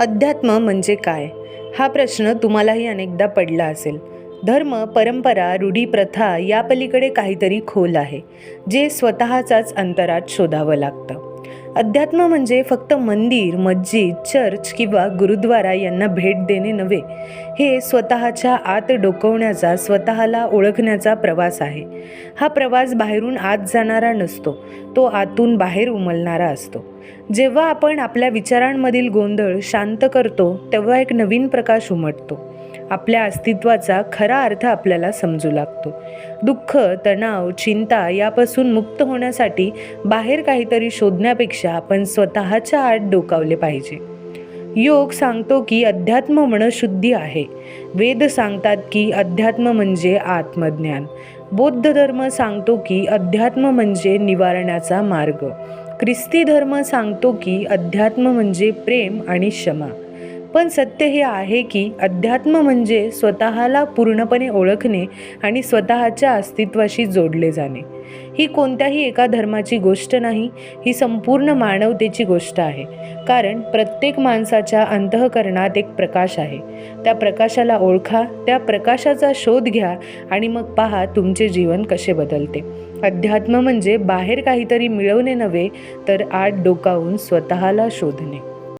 अध्यात्म म्हणजे काय? हा प्रश्न तुम्हालाही अनेकदा पडला असेल. धर्म परंपरा रूढी प्रथा या पलीकडे काहीतरी खोल आहे जे स्वतःचाच अंतरात शोधावं लागतं. अध्यात्म म्हणजे फक्त मंदिर मस्जिद चर्च किंवा गुरुद्वारा यांना भेट देणे नव्हे. हे स्वतःच्या आत डोकवण्याचा स्वतःला ओळखण्याचा प्रवास आहे. हा प्रवास बाहेरून आत जाणारा नसतो तो आतून बाहेर उमलणारा असतो. जेव्हा आपण आपल्या विचारांमधील गोंधळ शांत करतो तेव्हा एक नवीन प्रकाश उमटतो. आपल्या अस्तित्वाचा खरा अर्थ आपल्याला समजू लागतो. दुःख तणाव चिंता यापासून मुक्त होण्यासाठी बाहेर काहीतरी शोधण्यापेक्षा आपण स्वतःच्या आत डोकावले पाहिजे. योग सांगतो की अध्यात्म मनशुद्धी आहे. वेद सांगतात की अध्यात्म म्हणजे आत्मज्ञान. बौद्ध धर्म सांगतो की अध्यात्म म्हणजे निवारणाचा मार्ग. ख्रिस्ती धर्म सांगतो की अध्यात्म म्हणजे प्रेम आणि क्षमा. पण सत्य हे आहे की अध्यात्म म्हणजे स्वतःला पूर्णपणे ओळखणे आणि स्वतःच्या अस्तित्वाशी जोडले जाणे. ही कोणत्याही एका धर्माची गोष्ट नाही ही संपूर्ण मानवतेची गोष्ट आहे. कारण प्रत्येक माणसाच्या अंतःकरणात एक प्रकाश आहे. त्या प्रकाशाला ओळखा त्या प्रकाशाचा शोध घ्या आणि मग पहा तुमचे जीवन कसे बदलते. अध्यात्म म्हणजे बाहेर काहीतरी मिळवणे नव्हे तर आत डोकावून स्वतःला शोधणे.